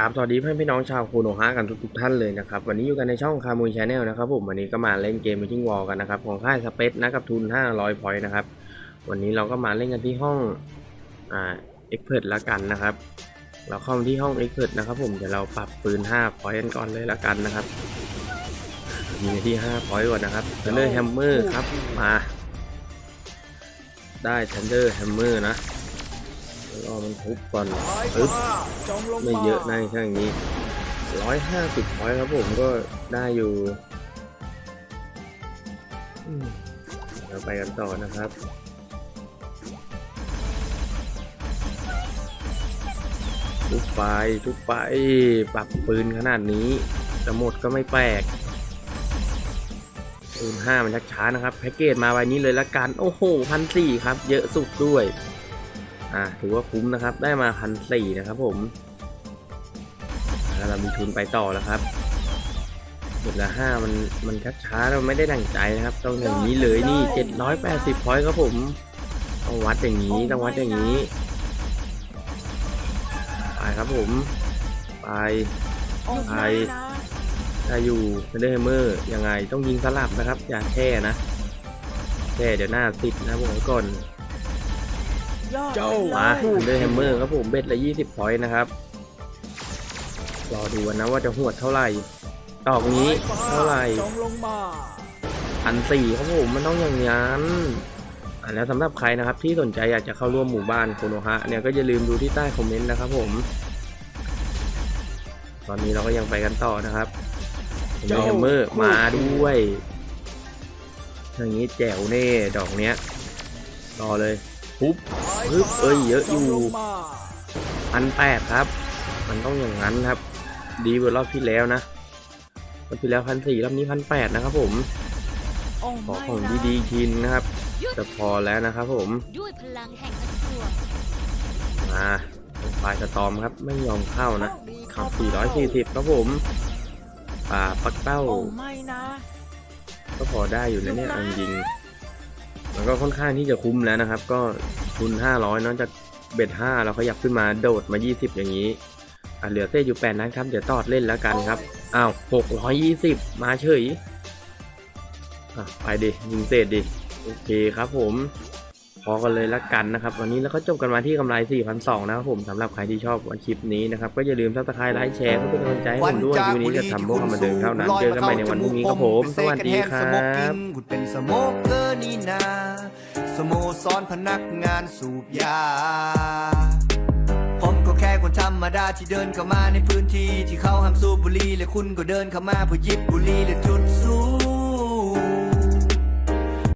ราบสวัสดีเพื่อนพี่น้องชาวโคโนฮะกันทุกๆท่านเลยนะครับวันนี้อยู่กันในช่องคามูนชาแนลนะครับผมวันนี้ก็มาเล่นเกม Meeting Wall กันนะครับของค่ายสเปซนะกับทุน 500พอยต์นะครับวันนี้เราก็มาเล่นกันที่ห้องอ่าเอ็กเพรละกันนะครับ เราเข้ามาที่ห้องเอ็กเพรนะครับผมเดี๋ยวเราปรับปืน5พอยต์กันก่อนเลยละกันนะครับยิงกันที่5พอยต์ก่อนนะครับ Thunder Hammer ครับมาได้ Thunder Hammer นะรอมันทุบก่อนปึ๊บ ไม่เยอะนะช่างนี้ร้อยห้าสิบพอยครับผมก็ได้อยู่เราไปกันต่อนะครับทุบไปทุบไปปรับปืนขนาดนี้จะหมดก็ไม่แปลกปืนห้ามันชักช้านะครับ แพ็กเกจมาใบนี้เลยละกัน โอ้โหพันสี่ครับ เยอะสุดด้วย อ่าถือว่าคุ้มนะครับ ได้มาพันสี่นะครับผม แล้วเรามีทุนไปต่อแล้วครับเจ็ดละห้ามันมันชักช้าเราไม่ได้ดั่งใจนะครับต้องอย่างนี้เลยนี่เจ็ดร้อยแปดสิบพอยต์ครับผมต้องวัดอย่างนี้ต้องวัดอย่างนี้ไปครับผม ไปไปถ้าอยู่เดอร์เมอร์ยังไงต้องยิงสลับนะครับ อย่าแช่นะแช่เดี๋ยวหน้าติดนะบอกไว้ก่อนเจ้ามาเดอร์แฮมเมอร์ครับผมเบ็ดละยี่สิบพอยต์นะครับ รอดูกันนะว่าจะหวดเท่าไหร่ดอกนี้เท่าไหร่จงลงมาพันสี่ครับผมมันต้องอย่างนั้นอะแล้วสำหรับใครนะครับที่สนใจอยากจะเข้าร่วมหมู่บ้านโคโนฮะเนี่ยก็อย่าลืมดูที่ใต้คอมเมนต์นะครับผม ตอนนี้เราก็ยังไปกันต่อนะครับเดอร์แฮมเมอร์มาด้วยอย่างนี้แจ๋วเน่ดอกเนี้ยรอเลยปุ๊บปึ๊บเอ้ยเยอะอยู่จงลงมาพันแปดครับ มันต้องอย่างนั้นครับ ดีกว่ารอบที่แล้วนะรอบที่แล้วพันสี่รอบนี้พันแปดนะครับผมขอของดีๆอีกทีนนะครับจะพอแล้วนะครับผมด้วยพลังแห่งอสูรมาปลายสตอมครับไม่ยอมเข้านะโชคดีขับเข้า440 ครับผมป่าปักเต้าก็พอได้อยู่นะเนี่ยเอาจริง มันก็ค่อนข้างที่จะคุ้มแล้วนะครับ ก็ทุน 500เนอกจากเบ็ด5เราขยับขึ้นมาโดดมา 20 อย่างนี้ อะเหลือเต้อยู่8นะครับ เดี๋ยวตอดเล่นแล้วกันครับ อ้าว620มาเฉย อะไปดิยิงเศษดิ โอเคครับผม พอกันเลยละกันนะครับ วันนี้เราก็จบกันมาที่กำไร4,200นะครับผมสำหรับใครที่ชอบคลิปนี้นะครับ ก็อย่าลืมซับสไครต์ไลค์แชร์เพื่อเป็นกำลังใจให้ผมด้วยวันนี้จะทำพวกมาเดินเท่านั้นเจอกันใหม่ในวันพรุ่งนี้ครับผม สวัสดีครัเป็นบคุณเป็นสโมกเกอร์นี่นาสโมสรพนักงานสูบยาผมก็แคนธรรมดาที่เดินเข้ามาในพื้นที่ที่เขาห้ามสูบบุหรี่และคุณก็เดินเข้ามาเพื่อหยิบบุหรี่และจุดสูบ